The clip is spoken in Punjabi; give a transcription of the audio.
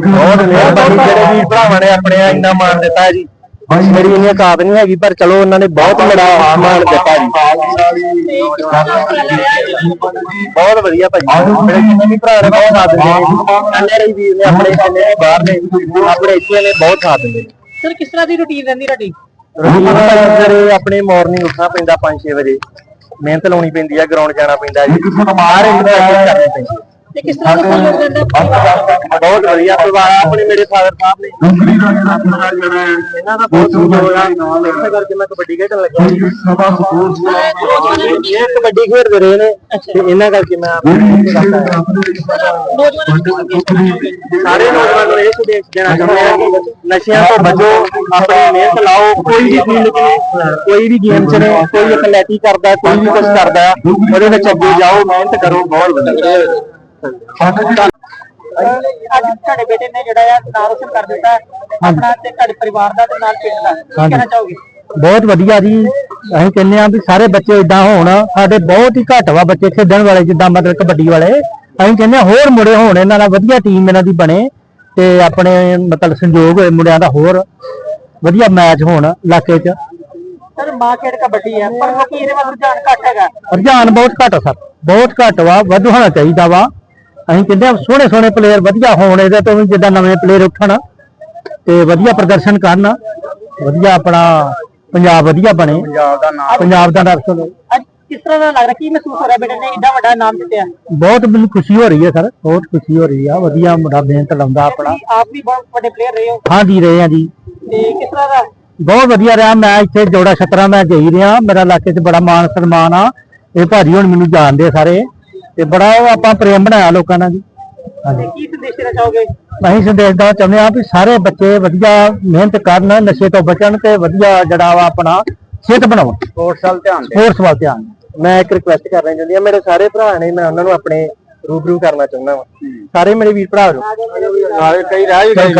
ਬਹੁਤ ਮਿਹਰਬਾਨੀ ਜਿਹੜੇ ਵੀਰ ਭਰਾਵਾਂ ਨੇ ਆਪਣੇ ਇੰਨਾ ਮਾਣ ਦਿੱਤਾ ਜੀ ਮੇਰੀ ਇੰਨੀ ਔਕਾਤ ਨਹੀਂ ਹੈਗੀ ਪਰ ਚਲੋ ਉਹਨਾਂ ਨੇ ਬਹੁਤ ਮੇਰਾ ਮਾਣ ਦਿੱਤਾ ਜੀ ਬਹੁਤ ਵਧੀਆ ਭਾਜੀ ਮੇਰੇ ਜਿੰਨੇ ਵੀ ਭਰਾ ਨੇ ਬਹੁਤ ਸਾਥ ਦਿੰਦੇ ਨੇ ਅੰਨੇ ਵੀਰ ਨੇ ਆਪਣੇ ਜਿੰਨੇ ਵੀ ਬਾਹਰ ਨੇ ਆਪਣੇ ਇੱਥੇ ਨੇ ਬਹੁਤ ਸਾਥ ਦਿੰਦੇ ਸਰ, ਕਿਸ ਤਰ੍ਹਾਂ ਦੀ ਰੁਟੀਨ ਰਹਿੰਦੀ ਤੁਹਾਡੀ? ਰੋਜ਼ ਸਵੇਰੇ ਆਪਣੇ ਮਾਰਨਿੰਗ ਉੱਠਣਾ ਪੈਂਦਾ 5-6 ਵਜੇ। ਮਿਹਨਤ ਲਾਉਣੀ ਪੈਂਦੀ ਆ ਗਰਾਊਂਡ ਜਾਣਾ ਪੈਂਦਾ ਜੀ। ਸਾਰੇ ਪ੍ਰੈਕਟਿਸ ਕਰਨੀ ਪੈਂਦੀ। ਤੇ ਕਿਸ ਤਰ੍ਹਾਂ ਦਾ ਸਹਿਯੋਗ ਦਿੰਦਾ ਪਰਿਵਾਰ? ਬਹੁਤ ਵਧੀਆ ਪਰਿਵਾਰ ਆ, ਆਪਣੇ ਮੇਰੇ ਫਾਦਰ ਸਾਹਿਬ ਨੇ ਇਹਨਾਂ ਦਾ ਬਹੁਤ ਸਹਿਯੋਗ ਆ ਇਸੇ ਕਰਕੇ ਮੈਂ ਕਬੱਡੀ ਖੇਡਣ ਲੱਗਿਆ ਜੀ ਇਹ ਕਬੱਡੀ ਖੇਡਦੇ ਰਹੇ ਨੇ ਤੇ ਇਹਨਾਂ ਕਰਕੇ ਮੈਂ ਨੌਜਵਾਨਾਂ ਨੂੰ ਕੀ ਸੰਦੇਸ਼ ਦੇਣਾ ਚਾਹੋਗੇ ਸਾਰੇ ਨੌਜਵਾਨਾਂ ਨੂੰ ਇਹ ਸੰਦੇਸ਼ ਦੇਣਾ ਚਾਹੁੰਦੇ ਆ ਕਿ ਨਸ਼ਿਆਂ ਤੋਂ ਬਚੋ ਆਪਣੀ ਮਿਹਨਤ ਲਾਓ ਕੋਈ ਵੀ ਫੀਲਡ 'ਚ ਨੇ, ਕੋਈ ਵੀ ਗੇਮ 'ਚ ਨੇ ਕੋਈ ਐਥਲੈਟਿਕ ਕਰਦਾ ਕੋਈ ਵੀ ਕੁਝ ਕਰਦਾ ਉਹਦੇ ਵਿੱਚ ਅੱਗੇ ਜਾਓ ਮਿਹਨਤ ਕਰੋ ਬਹੁਤ ਵਧੀਆ ਅੱਜ ਤੁਹਾਡੇ ਬੇਟੇ ਨੇ ਜਿਹੜਾ ਆ ਨਾਮ ਰੋਸ਼ਨ ਕਰ ਦਿੱਤਾ ਹੈ। ਆਪਣਾ ਤੇ ਤੁਹਾਡੇ ਪਰਿਵਾਰ ਦਾ ਤੇ ਨਾਲ ਪਿੰਡ ਦਾ। ਕੀ ਕਹਿਣਾ ਚਾਹੋਗੇ? ਬਹੁਤ ਵਧੀਆ ਜੀ। ਅਸੀਂ ਕਹਿੰਦੇ ਆ ਵੀ ਸਾਰੇ ਬੱਚੇ ਇਦਾਂ ਹੋਣ। ਸਾਡੇ ਬਹੁਤ ਹੀ ਘੱਟ ਵਾ ਬੱਚੇ ਖੇਡਣ ਵਾਲੇ ਜਿੱਦਾਂ ਮਤਲਬ ਕਬੱਡੀ ਵਾਲੇ। ਅਸੀਂ ਕਹਿੰਦੇ ਆ ਹੋਰ ਮੁੰਡੇ ਹੋਣ ਇਹਨਾਂ ਨਾਲ ਵਧੀਆ ਟੀਮ ਇਹਨਾਂ ਦੀ ਬਣੇ ਤੇ ਆਪਣੇ ਮਤਲਬ ਸੰਯੋਗ ਹੋਏ ਮੁੰਡਿਆਂ ਦਾ ਹੋਰ। ਵਧੀਆ ਮੈਚ ਹੋਣ ਇਲਾਕੇ 'ਚ। ਸਰ ਮਾਂ ਖੇਡ ਕਬੱਡੀ ਹੈ ਪਰ ਲੋਕੀ ਇਹਦੇ ਵੱਲ ਰੁਝਾਨ ਘੱਟ ਹੈਗਾ। ਰੁਝਾਨ ਬਹੁਤ ਘੱਟ ਆ ਸਰ। ਬਹੁਤ ਘੱਟ ਵਾ ਵੱਧ ਹੋਣਾ ਚਾਹੀਦਾ ਵਾ। ਅਸੀਂ ਕਹਿੰਦੇ ਆ ਸੋਹਣੇ ਸੋਹਣੇ ਪਲੇਅਰ ਵਧੀਆ ਹੋਣ ਇਹਦੇ ਤੋਂ ਵੀ ਜਿੱਦਾਂ ਨਵੇਂ ਪਲੇਅਰ ਉੱਠਣ ਤੇ ਵਧੀਆ ਪ੍ਰਦਰਸ਼ਨ ਕਰਨ ਵਧੀਆ ਆਪਣਾ ਪੰਜਾਬ ਵਧੀਆ ਬਣੇ। ਪੰਜਾਬ ਦਾ ਨਾਮ। ਪੰਜਾਬ ਦਾ ਨਾਮ ਅੱਜ ਕਿਸ ਤਰ੍ਹਾਂ ਦਾ ਲੱਗ ਰਿਹਾ ਕੀ ਮਹਿਸੂਸ ਹੋ ਰਿਹਾ ਬੇਟੇ ਨੇ? ਏਡਾ ਵੱਡਾ ਨਾਮ ਜਿੱਤਿਆ ਬਹੁਤ ਮੈਨੂੰ ਖੁਸ਼ੀ ਹੋ ਰਹੀ ਹੈ ਸਰ ਬਹੁਤ ਖੁਸ਼ੀ ਹੋ ਰਹੀ ਆ ਵਧੀਆ ਮੁੰਡਾ ਮਿਹਨਤ ਲਾਉਂਦਾ ਆਪਣਾ। ਆਪ ਵੀ ਬਹੁਤ ਵੱਡੇ ਪਲੇਅਰ ਰਹੇ ਹੋ। ਹਾਂ ਜੀ ਰਹੇ ਆ ਜੀ। ਤੇ ਕਿਸ ਤਰ੍ਹਾਂ ਦਾ? ਬਹੁਤ ਵਧੀਆ ਰਿਹਾ ਮੈਂ ਇੱਥੇ ਜੋੜਾ ਛਤਰਾ ਮੈਂ ਗਈ ਰਿਹਾ ਮੇਰਾ ਇਲਾਕੇ 'ਚ ਬੜਾ ਮਾਣ ਸਨਮਾਨ ਆ। ਇਹ ਭਾਜੀ ਹੁਣ ਮੈਨੂੰ ਜਾਣਦੇ ਸਾਰੇ। ਤੇ ਬੜਾ ਉਹ ਆਪਾਂ ਪ੍ਰੇਮ ਬਣਾਇਆ ਲੋਕਾਂ ਨਾਲ ਜੀ। ਹਾਂਜੀ। ਤੇ ਕੀ ਸੰਦੇਸ਼ ਦੇਣਾ ਚਾਹੋਗੇ? ਅਸੀਂ ਸੰਦੇਸ਼ ਦੇਣਾ ਚਾਹੁੰਦੇ ਹਾਂ ਵੀ ਸਾਰੇ ਬੱਚੇ ਵਧੀਆ ਮਿਹਨਤ ਕਰਨ ਨਸ਼ੇ ਤੋਂ ਬਚਣ ਤੇ ਵਧੀਆ ਜਿਹੜਾ ਵਾ ਆਪਣਾ ਸਿਹਤ ਬਣਾਉਣ। ਸਪੋਰਟਸ ਵੱਲ ਧਿਆਨ ਦੇ ਸਪੋਰਟਸ ਵੱਲ ਧਿਆਨ। ਮੈਂ ਇੱਕ ਰਿਕੁਐਸਟ ਕਰਨਾ ਚਾਹੁੰਦੀ ਹਾਂ ਮੇਰੇ ਸਾਰੇ ਭਰਾ ਨੇ ਮੈਂ ਉਹਨਾਂ ਨੂੰ ਆਪਣੇ ਰੂਬਰੂ ਕਰਨਾ ਚਾਹੁੰਦਾ ਹਾਂ। ਸਾਰੇ ਮੇਰੇ ਵੀਰ ਭਰਾ ਨੂੰ ਨਾਲੇ ਕਈ ਰਹਿ ਵੀ ਗਏ